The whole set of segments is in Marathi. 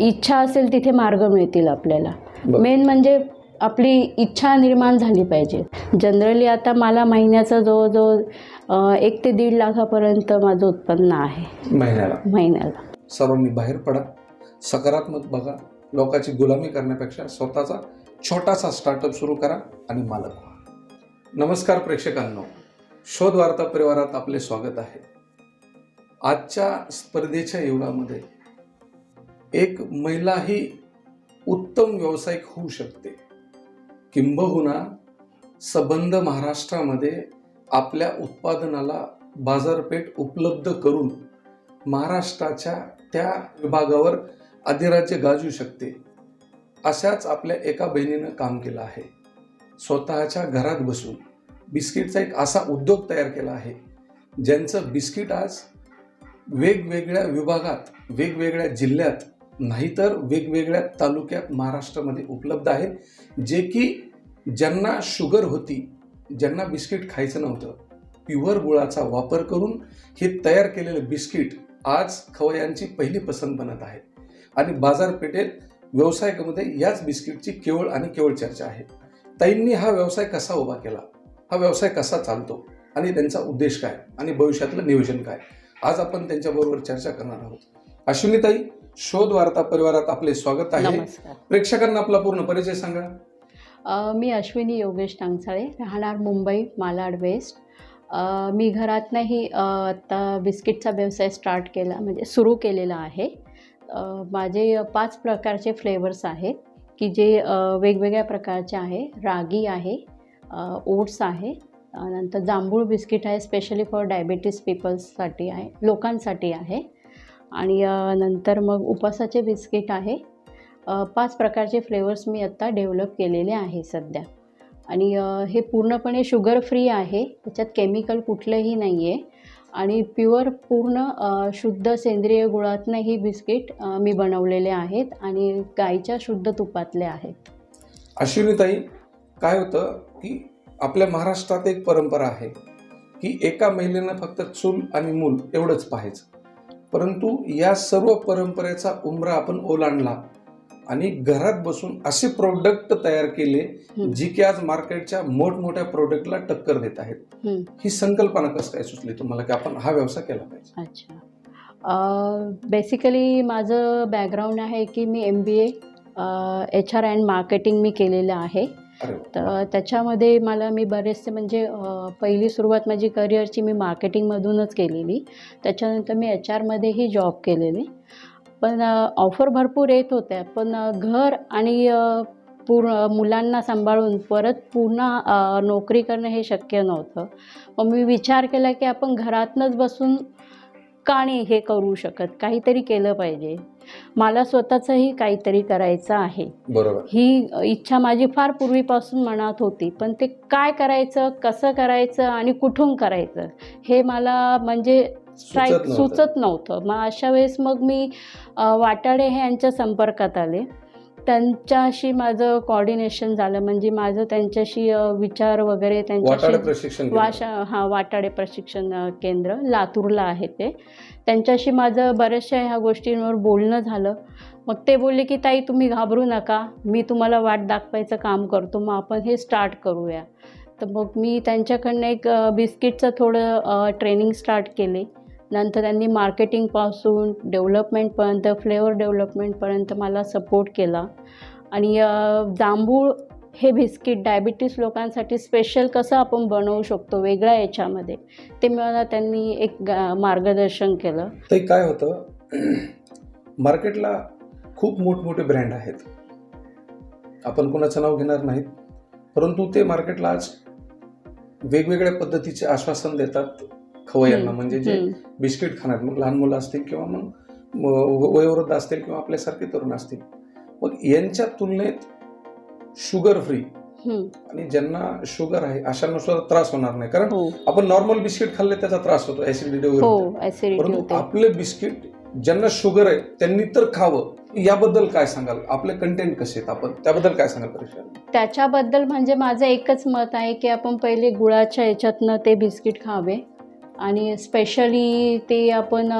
इच्छा असेल तिथे मार्ग मिळतील आपल्याला. मेन म्हणजे आपली इच्छा निर्माण झाली पाहिजे. जनरली आता मला महिन्याचं जवळजवळ एक ते दीड लाखापर्यंत माझं उत्पन्न आहे. महिन्याला? महिन्याला. सर्वांनी बाहेर पडा. सकारात्मक बघा. लोकांची गुलामी करण्यापेक्षा स्वतःचा छोटासा स्टार्टअप सुरू करा आणि मालक व्हा. नमस्कार प्रेक्षकांनो. शोध वार्ता परिवारात आपले स्वागत आहे. आजच्या स्पर्धेच्या युगामध्ये एक महिलाही उत्तम व्यावसायिक होऊ शकते. किंबहुना सबंध महाराष्ट्रामध्ये आपल्या उत्पादनाला बाजारपेठ उपलब्ध करून महाराष्ट्राच्या त्या विभागावर अधिराज्य गाजू शकते. अशाच आपल्या एका बहिणीनं काम केलं आहे. स्वतःच्या घरात बसून बिस्किटचा एक असा उद्योग तयार केला आहे ज्यांचं बिस्किट आज वेगवेगळ्या विभागात वेगवेगळ्या जिल्ह्यात नाहीतर वेगवेगळ्या तालुक्यात महाराष्ट्रामध्ये उपलब्ध आहेत जे की ज्यांना शुगर होती ज्यांना बिस्किट खायचं नव्हतं प्युअर गुळाचा वापर करून हे तयार केलेलं बिस्किट आज खवयांची पहिली पसंत बनत आहे. आणि बाजारपेठेत व्यावसायिकामध्ये याच बिस्किटची केवळ आणि केवळ चर्चा आहे. ताईंनी हा व्यवसाय कसा उभा केला? हा व्यवसाय कसा चालतो? आणि त्यांचा उद्देश काय? आणि भविष्यातलं नियोजन काय? आज आपण त्यांच्याबरोबर चर्चा करणार आहोत. अश्विनीताई शोध वार्ता परिवारात आपले स्वागत आहे. नमस्कार. प्रेक्षकांना आपला पूर्ण परिचय सांगा. अ, मी अश्विनी योगेश टांगसाळे राहणार मुंबई मालाड वेस्ट. अ, मी घरातनंही अ, आत्ता बिस्किटचा व्यवसाय स्टार्ट केला म्हणजे सुरू केलेला आहे. अ, माझे पाच प्रकारचे फ्लेवर्स आहेत की जे अ, वेगवेगळ्या प्रकारचे आहे. रागी आहे ओट्स आहे अ, नंतर जांभूळ बिस्किट आहे स्पेशली फॉर डायबिटीस पीपल्ससाठी आहे लोकांसाठी आहे. आणि नंतर मग उपासाचे बिस्किट आहे. पाच प्रकारचे फ्लेवर्स मी आत्ता डेव्हलप केलेले आहे सध्या. आणि हे पूर्णपणे शुगर फ्री आहे. त्याच्यात केमिकल कुठलंही नाही आहे आणि प्युअर पूर्ण शुद्ध सेंद्रिय गुळातनं ही बिस्किट मी बनवलेले आहेत आणि गाईच्या शुद्ध तुपातले आहेत. अश्विनीताई काय होतं की आपल्या महाराष्ट्रात एक परंपरा आहे की एका महिलेनं फक्त चूल आणि मूल एवढंच पाहायचं. परंतु या सर्व परंपरेचा उमरा आपण ओलांडला आणि घरात बसून असे प्रोडक्ट तयार केले. जी की आज मार्केटच्या मोठमोठ्या प्रोडक्टला टक्कर देत आहेत हं. संकल्पना कसं काय सुचली तुम्हाला की आपण हा व्यवसाय केला पाहिजे अच्छा बेसिकली माझं बॅकग्राऊंड आहे की मी M B A H R and marketing मी केलेलं आहे. तर त्याच्यामध्ये मला मी बरेचसे म्हणजे पहिली सुरुवात माझी करिअरची मी मार्केटिंगमधूनच केलेली. त्याच्यानंतर मी एच आरमध्येही जॉब केलेली. पण ऑफर भरपूर येत होत्या. पण घर आणि पूर्ण मुलांना सांभाळून परत पुन्हा नोकरी करणं हे शक्य नव्हतं. मग मी विचार केला की आपण घरातनंच बसून का नाही हे करू शकत काहीतरी केलं पाहिजे. मला स्वतःचंही काहीतरी करायचं आहे. बरोबर. ही इच्छा माझी फार पूर्वीपासून मनात होती पण ते काय करायचं कसं करायचं आणि कुठून करायचं हे मला म्हणजे सुचत नव्हतं. मग अशा वेळेस मग मी वाटाडे हे यांच्या संपर्कात आले. त्यांच्याशी माझं कॉर्डिनेशन झालं. म्हणजे माझं त्यांच्याशी विचार वगैरे त्यांच्याशी. वाशा हां वाटाडे प्रशिक्षण केंद्र लातूरला आहे ते. त्यांच्याशी माझं बऱ्याचशा ह्या गोष्टींवर बोलणं झालं. मग ते बोलले की ताई तुम्ही घाबरू नका. मी तुम्हाला वाट दाखवायचं काम करतो. मग आपण हे स्टार्ट करूया. तर मग मी त्यांच्याकडनं एक बिस्किटचं थोडं ट्रेनिंग स्टार्ट केले. नंतर त्यांनी मार्केटिंगपासून डेव्हलपमेंटपर्यंत फ्लेवर डेव्हलपमेंटपर्यंत मला सपोर्ट केला. आणि जांभूळ हे बिस्किट डायबिटीस लोकांसाठी स्पेशल कसं आपण बनवू शकतो वेगळ्या याच्यामध्ये ते मला त्यांनी एक मार्गदर्शन केलं. ते काय होतं मार्केटला खूप मोठमोठे ब्रँड आहेत. आपण कोणाचं नाव घेणार नाहीत परंतु ते मार्केटला आज वेगवेगळ्या पद्धतीचे आश्वासन देतात. खवयांना म्हणजे जे बिस्किट खाणार मग लहान मुलं असतील किंवा मग वयोवृद्ध असतील किंवा आपल्यासारखे तरुण असतील. मग यांच्या तुलनेत शुगर फ्री. आणि ज्यांना शुगर आहे अशांना सुद्धा त्रास होणार नाही. कारण हो. आपण नॉर्मल बिस्किट खाल्ले त्याचा त्रास होतो ऍसिडिटी वगैरे हो परंतु आपले बिस्किट ज्यांना शुगर आहे त्यांनी तर खावं. याबद्दल काय सांगाल? आपले कंटेंट कसे आहेत आपण? त्याबद्दल काय सांगाल परीक्षा? त्याच्याबद्दल म्हणजे माझं एकच मत आहे की आपण पहिले गुळाच्या याच्यातनं ते बिस्किट खावे. आणि स्पेशली ते आपण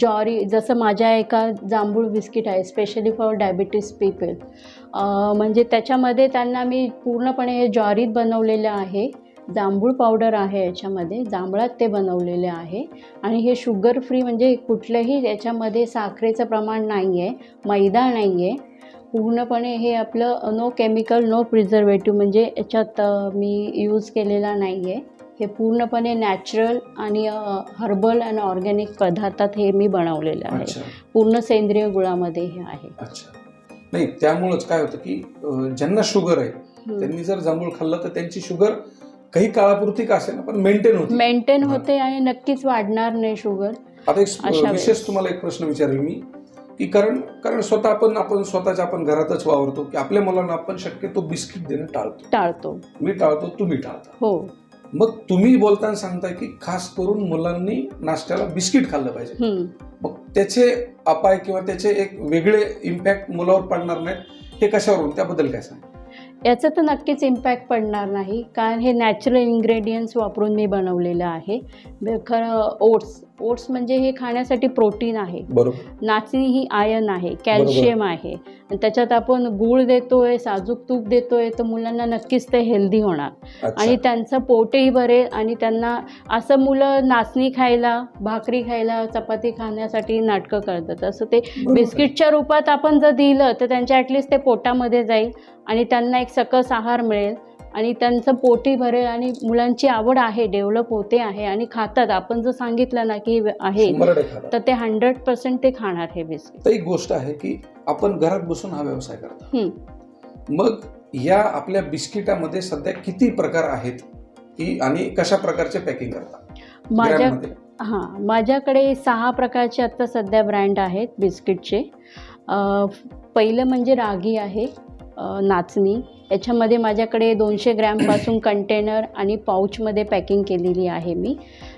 जॉरी जसं माझ्या एका जांभूळ बिस्किट आहे स्पेशली फॉर डायबिटीस पीपल म्हणजे त्याच्यामध्ये त्यांना मी पूर्णपणे हे ज्वारीत बनवलेलं आहे. जांभूळ पावडर आहे याच्यामध्ये जांभळात ते बनवलेले आहे. आणि हे शुगर फ्री म्हणजे कुठलंही याच्यामध्ये साखरेचं प्रमाण नाही आहे मैदा नाही आहे पूर्णपणे हे आपलं नो केमिकल नो प्रिझर्वेटिव्ह म्हणजे याच्यात मी यूज केलेला नाही आहे हे पूर्णपणे नॅचरल आणि हर्बल आणि ऑर्गॅनिक पदार्थात हे मी बनवलेलं आहे. पूर्ण सेंद्रिय गुळामध्ये हे आहे. नाही त्यामुळंच काय होतं की ज्यांना शुगर आहे. त्यांनी जर जांभूळ खाल्लं तर त्यांची शुगर काही काळापुरती का असेल पण मेंटेन होते. मेंटेन. होते आणि नक्कीच वाढणार नाही शुगर. आता एक विशेष. तुम्हाला एक प्रश्न विचारेल मी की कारण कारण स्वतः आपण आपण स्वतःच्या आपण घरातच वावरतो की आपल्या मुलांना आपण शक्यतो बिस्किट देणं टाळतो. टाळतो. मी टाळतो तुम्ही टाळता. हो. मग तुम्ही बोलताना सांगताय की खास करून मुलांनी नाश्त्याला बिस्किट खाल्लं पाहिजे. मग त्याचे अपाय किंवा त्याचे एक वेगळे इम्पॅक्ट मुलावर पडणार नाहीत हे कशावरून? त्याबद्दल काय सांग याचं तर नक्कीच इम्पॅक्ट पडणार नाही. कारण हे नॅचरल इन्ग्रेडियंट्स वापरून मी बनवलेलं आहे. खरं ओट्स ओट्स म्हणजे हे खाण्यासाठी प्रोटीन आहे. नाचणी ही आयन आहे कॅल्शियम आहे. आणि त्याच्यात आपण गूळ देतोय साजूक तूप देतोय तर मुलांना नक्कीच ते हेल्दी होणार. आणि त्यांचं पोटही भरेल आणि त्यांना असं मुलं नाचणी खायला भाकरी खायला चपाती खाण्यासाठी नाटकं करतात. असं ते. बिस्किटच्या रूपात आपण जर दिलं तर त्यांच्या ॲटलिस्ट ते पोटामध्ये जाईल आणि त्यांना एक सकस आहार मिळेल. आणि त्यांचं पोटही भरेल आणि मुलांची आवड आहे डेव्हलप होते आहे आणि खातात. आपण जर सांगितलं ना की आहे. तर ते हंड्रेड पर्सेंट ते खाणार हे बिस्किट. एक गोष्ट आहे की आपण घरात बसून हा व्यवसाय करता. मग या आपल्या बिस्किटामध्ये सध्या किती प्रकार आहेत? की आणि कशा प्रकारचे पॅकिंग करता? माझ्या? हां माझ्याकडे सहा प्रकारचे आत्ता सध्या ब्रँड आहेत बिस्किटचे. पहिलं म्हणजे रागी आहे. नाचणी. याच्यामध्ये माझ्याकडे दोनशे ग्रॅमपासून कंटेनर आणि पाऊचमध्ये पॅकिंग केलेली आहे मी.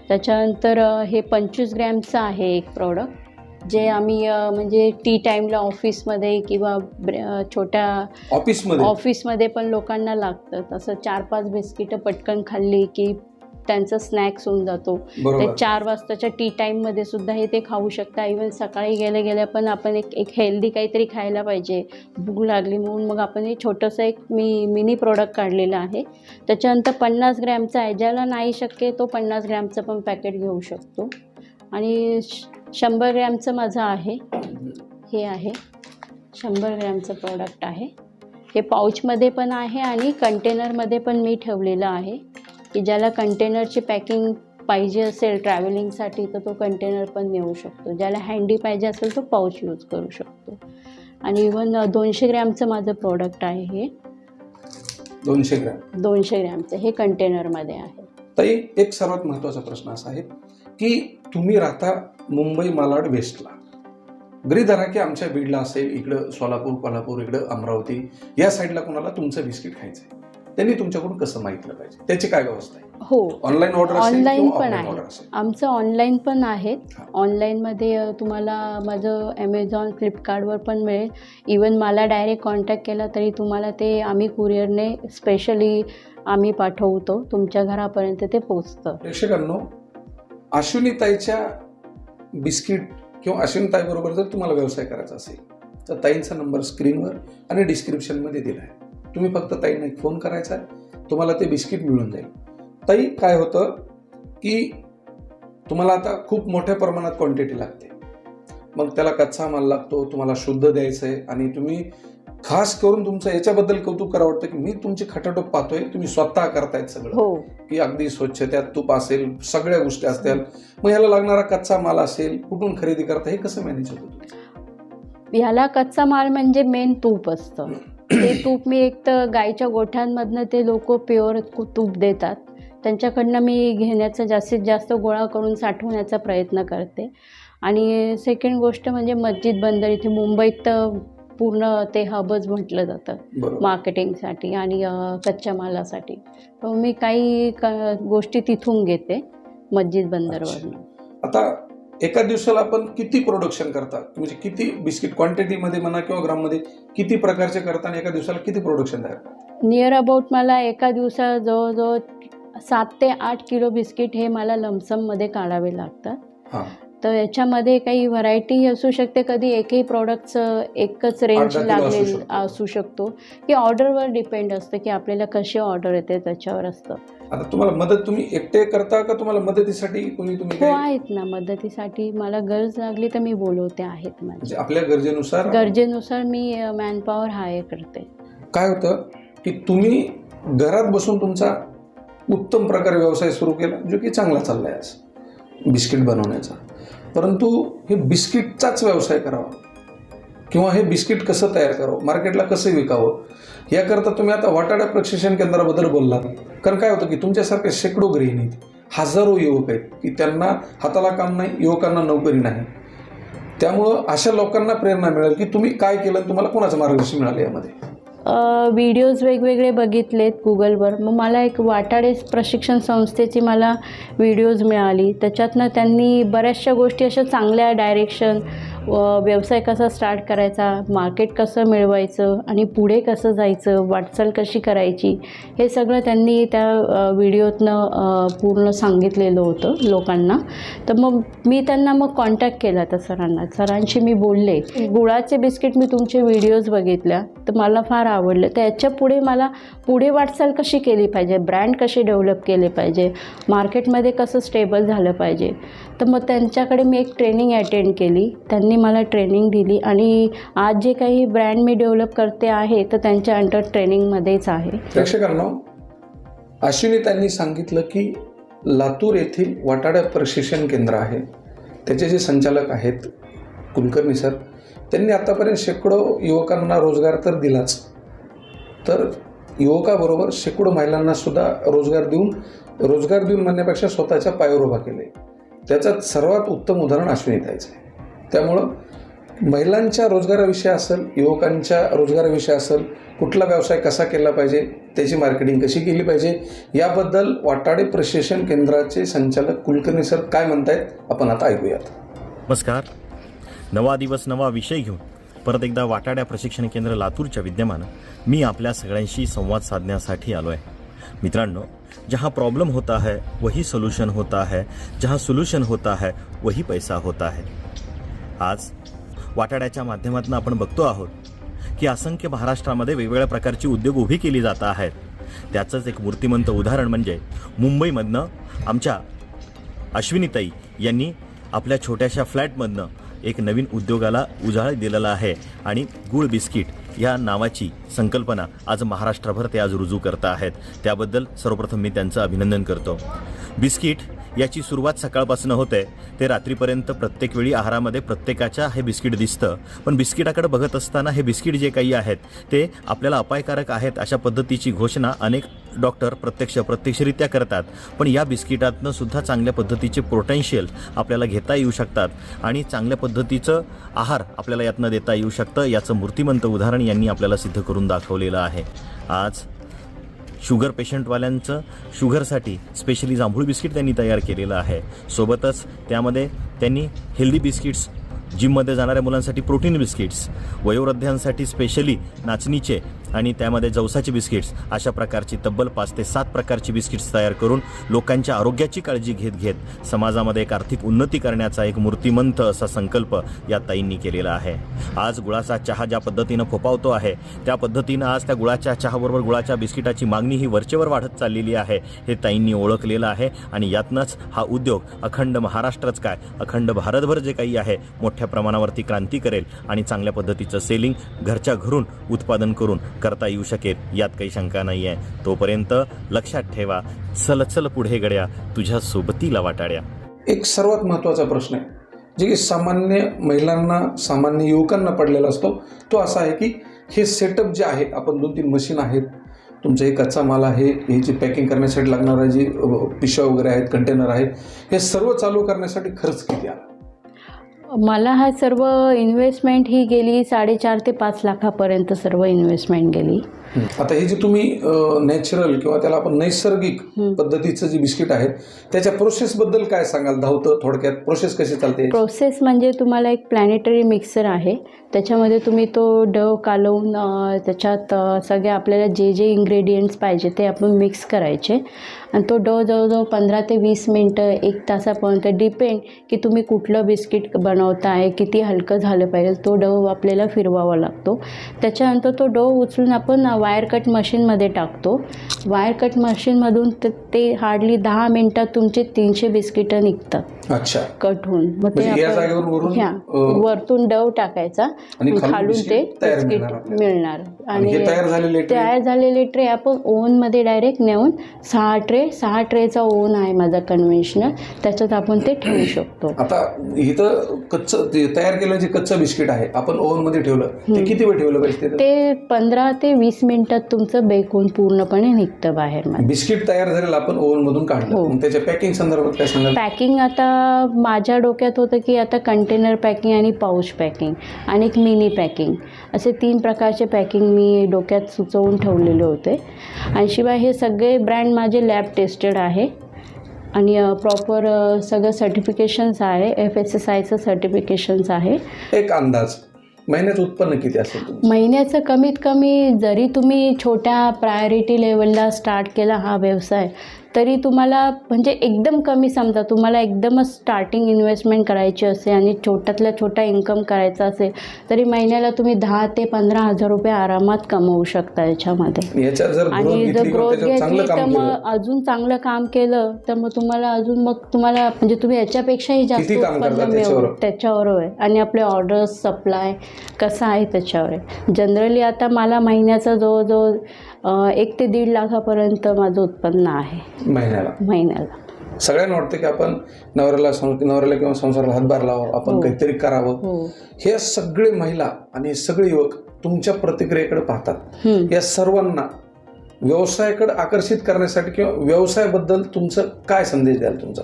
त्याच्यानंतर हे पंचवीस ग्रॅमचं आहे एक प्रॉडक्ट जे आम्ही म्हणजे टी टाईमला ऑफिसमध्ये किंवा छोट्या ऑफिसमध्ये? ऑफिसमध्ये पण लोकांना लागतं तसं चार पाच बिस्किटं पटकन खाल्ली की त्यांचा स्नॅक्स होऊन जातो. ते बरोबर. चार वाजताच्या टी टाईममध्ये सुद्धा हे ते खाऊ शकता. इवन सकाळी गेल्या गेल्या पण आपण एक एक हेल्दी काहीतरी खायला पाहिजे. भूक लागली म्हणून मग आपण हे छोटंसं एक मी मिनी प्रोडक्ट काढलेलं आहे. त्याच्यानंतर पन्नास ग्रॅमचा आहे. ज्याला नाही शक्य तो पन्नास ग्रॅमचं पण पॅकेट घेऊ शकतो. आणि श- शंभर ग्रॅमचं माझं आहे. हे आहे. शंभर ग्रॅमचं प्रॉडक्ट आहे. हे पाऊचमध्ये पण आहे आणि कंटेनरमध्ये पण मी ठेवलेलं आहे. की ज्याला कंटेनरची पॅकिंग पाहिजे असेल ट्रॅव्हलिंगसाठी तर तो कंटेनर पण नेऊ शकतो. ज्याला हँडी पाहिजे असेल तो पाऊच यूज करू शकतो. आणि इवन दोनशे ग्रॅमचं माझं प्रॉडक्ट आहे हे. दोनशे ग्रॅम? दोनशे ग्रॅमचं. हे कंटेनरमध्ये आहे. ताई एक सर्वात महत्त्वाचा प्रश्न असा आहे की तुम्ही राहता मुंबई मालाड वेस्टला. गृहीत धरा की आमच्या बीडला असेल इकडं सोलापूर कोल्हापूर इकडं अमरावती या साईडला कोणाला तुमचं बिस्किट खायचं आहे त्यांनी तुमच्याकडून कसं माहितलं पाहिजे? त्याची काय व्यवस्था आहे? हो. ऑनलाईन ऑर्डर किंवा पण आहे. आमचं ऑनलाईन पण आहेत. हा. ऑनलाईनमध्ये तुम्हाला माझं ॲमेझॉन फ्लिपकार्टवर पण मिळेल. इवन मला डायरेक्ट कॉन्टॅक्ट केला तरी तुम्हाला ते आम्ही कुरिअरने स्पेशली आम्ही पाठवतो. तुमच्या घरापर्यंत ते पोचतं प्रेक्षकांनो अश्विनीताईच्या बिस्किट किंवा अश्विनीताईबरोबर जर तुम्हाला व्यवसाय करायचा असेल तर ताईंचा नंबर स्क्रीनवर आणि डिस्क्रिप्शनमध्ये दिला आहे. तुम्ही फक्त ताईंना एक फोन करायचा आहे. तुम्हाला ते बिस्किट मिळून जाईल. ताई काय होतं की तुम्हाला आता खूप मोठ्या प्रमाणात क्वांटिटी लागते. मग त्याला कच्चा माल लागतो तुम्हाला शुद्ध द्यायचं आहे आणि तुम्ही खास करून तुमचं याच्याबद्दल कौतुक करावं वाटतं की मी तुमची खटाटोप पाहतोय तुम्ही स्वतः करतायत सगळं. हो. की अगदी स्वच्छ त्यात तूप असेल सगळ्या गोष्टी असतील. मग ह्याला लागणारा कच्चा माल असेल कुठून खरेदी करता हे कसं मॅनेज होतं? ह्याला कच्चा माल म्हणजे मेन तूप असतं. ते तूप मी एक तर गाईच्या गोठ्यांमधनं ते लोक प्युअर तूप देतात. त्यांच्याकडनं मी घेण्याचा जास्तीत जास्त गोळा करून साठवण्याचा प्रयत्न करते. आणि सेकंड गोष्ट म्हणजे मस्जिद बंदर इथे मुंबईत तर पूर्ण ते हबच म्हटलं जातं. मार्केटिंगसाठी आणि कच्च्या मालासाठी. तर मी काही क गोष्टी तिथून घेते मस्जिद बंदरवरनं. आता एका दिवसाला आपण किती प्रोडक्शन करता? म्हणजे किती बिस्किट क्वांटिटीमध्ये म्हणा किंवा ग्राममध्ये किती प्रकारचे करता आणि एका दिवसाला किती प्रोडक्शन तयार नियर अबाउट मला एका दिवसात जवळजवळ सात ते आठ किलो बिस्किट हे मला लमसममध्ये काढावे लागतात. हां. तर याच्यामध्ये काही व्हरायटी असू शकते. कधी एकही प्रॉडक्टचं एकच रेंज असू लागलेली शकतो. असू शकतो. की ऑर्डरवर डिपेंड असतं की आपल्याला कशी ऑर्डर येते त्याच्यावर असतं. आता तुम्हाला मदत तुम्ही एकटे करता का तुम्हाला मदतीसाठी कोणी तुम्ही हो आहेत ना. मदतीसाठी मला गरज लागली तर मी बोलवते आहेत माझे. म्हणजे आपल्या गरजेनुसार? गरजेनुसार मी मॅनपॉवर हायर करते. काय होतं की तुम्ही घरात बसून तुमचा उत्तम प्रकारे व्यवसाय सुरू केला जो की चांगला चालला आहे बिस्किट बनवण्याचा. परंतु हे बिस्किटचाच व्यवसाय करावा. किंवा हे बिस्किट कसं तयार करावं? मार्केटला कसं विकावं? याकरता तुम्ही आता वाटाड्या प्रशिक्षण केंद्राबद्दल बोललात. कारण काय होतं की तुमच्यासारखे शेकडो गृहिणी आहेत, हजारो युवक आहेत की त्यांना हाताला काम नाही युवकांना नोकरी नाही. त्यामुळं अशा लोकांना प्रेरणा मिळेल की तुम्ही काय केलं तुम्हाला कोणाचं मार्गदर्शन मिळालं यामध्ये? व्हिडिओज वेगवेगळे बघितलेत गुगलवर मग मला एक वाटाडे प्रशिक्षण संस्थेची मला व्हिडिओज मिळाली. त्याच्यातनं त्यांनी बऱ्याचशा गोष्टी अशा चांगल्या डायरेक्शन व व्यवसाय कसा स्टार्ट करायचा मार्केट कसं मिळवायचं आणि पुढे कसं जायचं वाटचाल कशी करायची हे सगळं त्यांनी त्या व्हिडिओतनं पूर्ण सांगितलेलं होतं लोकांना. तर मग मी त्यांना मग कॉन्टॅक्ट केला त्या सरांना. सरांशी मी बोलले गुळाचे बिस्किट मी तुमचे व्हिडिओज बघितल्या तर मला फार आवडलं. तर याच्यापुढे मला पुढे वाटचाल कशी केली पाहिजे ब्रँड कसे डेव्हलप केले पाहिजे मार्केटमध्ये कसं स्टेबल झालं पाहिजे? तर मग त्यांच्याकडे मी एक ट्रेनिंग अटेंड केली. त्यांनी मला ट्रेनिंग दिली आणि आज जे काही ब्रँड मी डेव्हलप करते आहे तर त्यांच्या अंडर ट्रेनिंगमध्येच आहे. प्रेक्षकांनो अश्विनी त्यांनी सांगितलं की लातूर येथील वाटाडा प्रशिक्षण केंद्र आहे. त्याचे जे संचालक आहेत कुलकर्णी सर त्यांनी आतापर्यंत शेकडो युवकांना रोजगार तर दिलाच. तर युवकाबरोबर शेकडो महिलांना सुद्धा रोजगार देऊन रोजगार देऊन म्हणण्यापेक्षा स्वतःच्या पायावर उभा केले त्याचं सर्वात उत्तम उदाहरण अश्विनीताईचं आहे. त्यामुळं महिलांच्या रोजगाराविषयी असेल युवकांच्या रोजगाराविषयी असेल कुठला व्यवसाय कसा केला पाहिजे त्याची मार्केटिंग कशी केली पाहिजे याबद्दल वाटाडे प्रशिक्षण केंद्राचे संचालक कुलकर्णी सर काय म्हणतायत आपण आता ऐकूयात. नमस्कार. नवा दिवस नवा विषय घेऊन परत एकदा वाटाड्या प्रशिक्षण केंद्र लातूरच्या विद्यमानं मी आपल्या सगळ्यांशी संवाद साधण्यासाठी आलो आहे मित्रांनो जहाँ प्रॉब्लम होता है वही सोल्यूशन होता है जहाँ सोल्यूशन होता है वही पैसा होता है. आज वाटाड्याच्या माध्यमातून आपण बघतो आहोत की असंख्य महाराष्ट्रामध्ये वेगवेगळ्या प्रकारची उद्योग उभी केली जात आहेत. त्याचंच एक मूर्तिमंत उदाहरण म्हणजे मुंबईमधनं आमच्या अश्विनीताई यांनी आपल्या छोट्याशा फ्लॅटमधनं एक नवीन उद्योगाला उजाळ दिलेला आहे आणि गुळ बिस्किट या नावाची संकल्पना आज महाराष्ट्रभर ते आज रुजू करत आहेत. त्याबद्दल सर्वप्रथम मी त्यांचं अभिनंदन करतो. बिस्किट याची सुरुवात सकाळपासून होते. ते रात्रीपर्यंत प्रत्येक वेळी आहारामध्ये प्रत्येकाच्या हे बिस्किट दिसतं. पण बिस्किटाकडे बघत असताना हे बिस्किट जे काही आहेत ते आपल्याला अपायकारक आहेत अशा पद्धतीची घोषणा अनेक डॉक्टर प्रत्यक्ष प्रत्यक्षरित्या करतात. पण या बिस्किटातनं सुद्धा चांगल्या पद्धतीचे पोटेन्शियल आपल्याला घेता येऊ शकतात आणि चांगल्या पद्धतीचं आहार आपल्याला यातनं देता येऊ शकतं याचं मूर्तिमंत उदाहरण यांनी आपल्याला सिद्ध करून दाखवलेलं आहे. आज शुगर पेशंटवाल्यांचं शुगरसाठी स्पेशली जांभूळ बिस्किट त्यांनी तयार केलेलं आहे. सोबतच त्यामध्ये त्यांनी हेल्दी बिस्किट्स जिममध्ये जाणाऱ्या मुलांसाठी प्रोटीन बिस्किट्स वयोवृद्धांसाठी स्पेशली नाचणीचे आणि त्यामध्ये जवसाचे बिस्किट्स अशा प्रकारची तब्बल पाच ते सात प्रकारची बिस्किट्स तयार करून लोकांच्या आरोग्याची काळजी घेत घेत समाजामध्ये एक आर्थिक उन्नती करण्याचा एक मूर्तिमंत असा संकल्प या ताईंनी केलेला आहे. आज गुळाचा चहा ज्या पद्धतीनं फोपावतो आहे त्या पद्धतीनं आज त्या गुळाच्या चहाबरोबर गुळाच्या बिस्किटाची मागणी ही वरचेवर वाढत चाललेली आहे हे ताईंनी ओळखलेलं आहे आणि यातनंच हा उद्योग अखंड महाराष्ट्रच काय? अखंड भारतभर जे काही आहे मोठ्या प्रमाणावरती क्रांती करेल आणि चांगल्या पद्धतीचं सेलिंग घरच्या घरून उत्पादन करून करता येऊ शकेल यात काही शंका नाही आहे तोपर्यंत लक्षात ठेवा चल चल पुढे गड्या तुझ्या सोबतीला वाटाड्या. एक सर्वात महत्त्वाचा प्रश्न आहे जे की सामान्य महिलांना सामान्य युवकांना पडलेला असतो तो असा आहे की हे सेटअप जे आहे आपण दोन तीन मशीन आहेत तुमचं हे कच्चा माल आहे हे जे पॅकिंग करण्यासाठी लागणारे जे पिशव्या वगैरे आहेत कंटेनर आहेत हे सर्व चालू करण्यासाठी खर्च किती आला? मला हा सर्व इन्व्हेस्टमेंट ही गेली साडेचार ते पाच लाखापर्यंत सर्व इन्व्हेस्टमेंट गेली. आता हे जे तुम्ही नॅचरल किंवा त्याला आपण नैसर्गिक. पद्धतीचं जे बिस्किट आहे त्याच्या प्रोसेस बद्दल काय सांगाल? धावतं थोडक्यात प्रोसेस कशी चालते? प्रोसेस म्हणजे तुम्हाला एक प्लॅनेटरी मिक्सर आहे. त्याच्यामध्ये तुम्ही तो डव कालवून त्याच्यात सगळे आपल्याला जे जे इन्ग्रेडियंट्स पाहिजे ते आपण मिक्स करायचे. आणि तो डव जवळजवळ पंधरा ते वीस मिनटं एक तासापर्यंत डिपेंड की तुम्ही कुठलं बिस्किट बनवताय किती हलकं झालं पाहिजे तो डव आपल्याला फिरवावा लागतो. त्याच्यानंतर तो डव उचलून आपण वायर कट मशीनमध्ये टाकतो. वायर कट मशीनमधून ते- ते हार्डली दहा मिनटात तुमचे तीनशे बिस्किटं निघतात. अच्छा. कट होऊन मग ते म्हणजे या आपण- जागेवर वरून ह्या, अ, वरतून डव टाकायचा आणि खालून ते बिस्किट तयार बिस्किट मिळणार आपल्याला. मिळणार. आणि हे तयार झालेले tray? तयार झालेले ट्रे आपण ओव्हनमध्ये डायरेक्ट नेऊन सहा ट्रे सहा ट्रेचा ओव्हन आहे माझा कन्व्हेन्शनल. त्याच्यात आपण ते ठेवू शकतो. आता इथं कच्चं ते तयार केलेलं जे कच्चं बिस्किट आहे आपण ओव्हनमध्ये ठेवलं ते किती वेळ ठेवलं पाहिजे ते ते पंधरा ते वीस मिनिटात तुमचं बेकून पूर्णपणे निघतं बाहेर मध्ये बिस्किट तयार झालेलं आपण ओव्हन मधून काढलं. हो. मग त्याच्या पॅकिंग संदर्भात काय सांगाल? पॅकिंग आता माझ्या डोक्यात होतं की आता कंटेनर पॅकिंग आणि पाऊच पॅकिंग आणि एक मिनी पॅकिंग असे तीन प्रकारचे पॅकिंग मी डोक्यात सुचवून ठेवलेले होते. आणि शिवाय हे सगळे ब्रँड माझे लॅब टेस्टेड आहे. आणि प्रॉपर सगळं सर्टिफिकेशन्स आहे. एफ एस एस आयचं सर्टिफिकेशन्स आहे. एक अंदाज. महिन्यात उत्पन्न किती असेल? महिन्याचं कमीत कमी जरी तुम्ही छोट्या प्रायोरिटी लेवलला स्टार्ट केला हा व्यवसाय तरी तुम्हाला म्हणजे एकदम कमी समजा तुम्हाला एकदमच स्टार्टिंग इन्व्हेस्टमेंट करायची असेल आणि छोट्यातल्या छोटा इन्कम करायचा असेल तरी महिन्याला तुम्ही दहा ते पंधरा हजार रुपये आरामात कमवू शकता याच्यामध्ये. आणि जर ग्रोथ घेतली तर काम मग अजून चांगलं काम केलं तर मग तुम्हाला अजून मग तुम्हाला म्हणजे तुम्ही याच्यापेक्षाही जास्त उत्पन्न? मिळवू त्याच्यावर आहे आणि आपले ऑर्डर्स सप्लाय कसा आहे त्याच्यावर? आहे जनरली आता मला महिन्याचा जवळजवळ एक ते दीड लाखापर्यंत माझं उत्पन्न आहे. महिन्याला. महिन्याला. सगळ्यांना वाटतं की आपण नवऱ्याला नवऱ्याला किंवा संसाराला हातभार लावावं आपण हो. काहीतरी करावं. हो. हे सगळे महिला आणि सगळे युवक तुमच्या प्रतिक्रियेकडे पाहतात. या सर्वांना व्यवसायाकडे आकर्षित करण्यासाठी किंवा व्यवसायाबद्दल तुमचं काय संदेश द्याल तुमचा?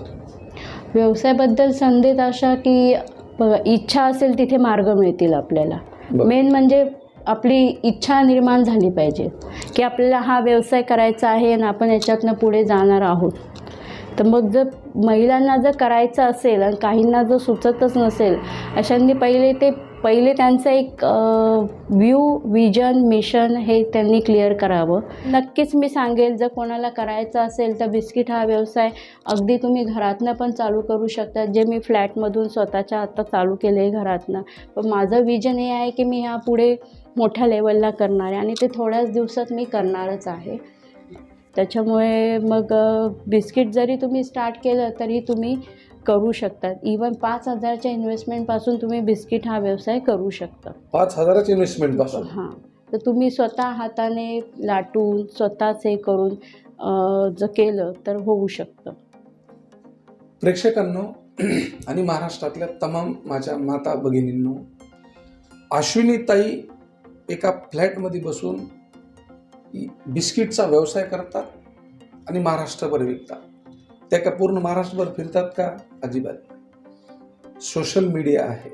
व्यवसायाबद्दल संदेश अशा की इच्छा असेल तिथे मार्ग मिळतील आपल्याला. मेन म्हणजे आपली इच्छा निर्माण झाली पाहिजे की आपल्याला हा व्यवसाय करायचा आहे आणि आपण याच्यातनं पुढे जाणार आहोत. तर मग जर महिलांना जर करायचं असेल आणि काहींना जर सुचतच नसेल अशांनी पहिले ते पहिले त्यांचं एक व्ह्यू विजन मिशन हे त्यांनी क्लिअर करावं. नक्कीच मी सांगेल जर कोणाला करायचं असेल तर बिस्किट हा व्यवसाय अगदी तुम्ही घरातनं पण चालू करू शकता. जे मी फ्लॅटमधून स्वतःच्या आत्ता चालू केलं आहे घरातनं. पण माझं विजन हे आहे की मी ह्या पुढे मोठ्या लेवलला करणार आहे आणि ते थोड्याच दिवसात मी करणारच आहे. त्याच्यामुळे मग बिस्किट जरी तुम्ही स्टार्ट केलं तरी तुम्ही करू शकता इवन पाच हजारच्या इन्व्हेस्टमेंटपासून तुम्ही बिस्किट हा व्यवसाय करू शकता. पाच हजाराच्या इन्व्हेस्टमेंटपासून? हां. तर तुम्ही स्वतः हाताने लाटून स्वतःच हे करून जर केलं तर होऊ शकतं. प्रेक्षकांनो आणि महाराष्ट्रातल्या तमाम माझ्या माता भगिनींनो अश्विनीताई एका फ्लॅटमध्ये बसून बिस्किटचा व्यवसाय करतात आणि महाराष्ट्रभर विकतात. त्या का पूर्ण महाराष्ट्रभर फिरतात का? अजिबात सोशल मीडिया आहे.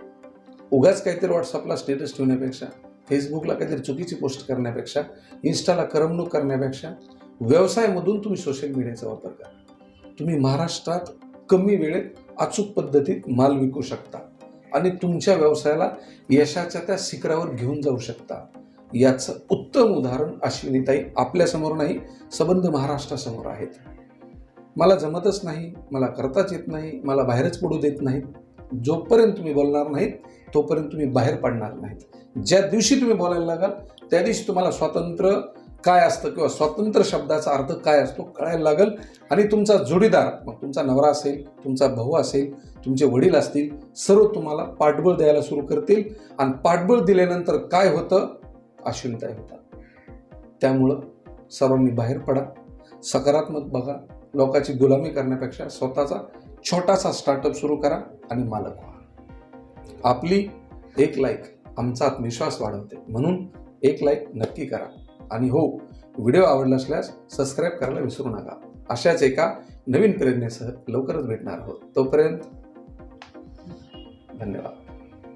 उगाच काहीतरी व्हॉट्सअपला स्टेटस ठेवण्यापेक्षा फेसबुकला काहीतरी चुकीची पोस्ट करण्यापेक्षा इन्स्टाला करमणूक करण्यापेक्षा व्यवसायामधून तुम्ही सोशल मीडियाचा वापर करा. तुम्ही महाराष्ट्रात कमी वेळेत अचूक पद्धतीत माल विकू शकता. आणि तुमच्या व्यवसायाला यशाच्या त्या शिखरावर घेऊन जाऊ शकता. याचं उत्तम उदाहरण अश्विनीताई आपल्यासमोर नाही सबंध महाराष्ट्रासमोर आहेत. मला जमतच नाही मला करताच येत नाही मला बाहेरच पडू देत नाहीत. जोपर्यंत तुम्ही बोलणार नाहीत तोपर्यंत तुम्ही बाहेर पडणार नाहीत. ज्या दिवशी तुम्ही बोलायला लागाल त्या दिवशी तुम्हाला स्वातंत्र्य काय असतं किंवा स्वातंत्र्य शब्दाचा अर्थ काय असतो कळायला लागेल. आणि तुमचा जोडीदार मग तुमचा नवरा असेल तुमचा भाऊ असेल तुमचे वडील असतील सर्व तुम्हाला पाठबळ द्यायला सुरू करतील. आणि पाठबळ दिल्यानंतर काय होतं? अश्विनताय होतात त्यामुळं सर्वांनी बाहेर पडा. सकारात्मक बघा. लोकांची गुलामी करण्यापेक्षा स्वतःचा छोटासा स्टार्टअप सुरू करा आणि मालक व्हा. आपली एक लाईक आमचा आत्मविश्वास वाढवते. म्हणून एक लाईक नक्की करा. आणि हो व्हिडिओ आवडला असल्यास सबस्क्राईब करायला विसरू नका. अशाच एका नवीन प्रेरणेसह लवकरच भेटणार आहोत. तोपर्यंत धन्यवाद.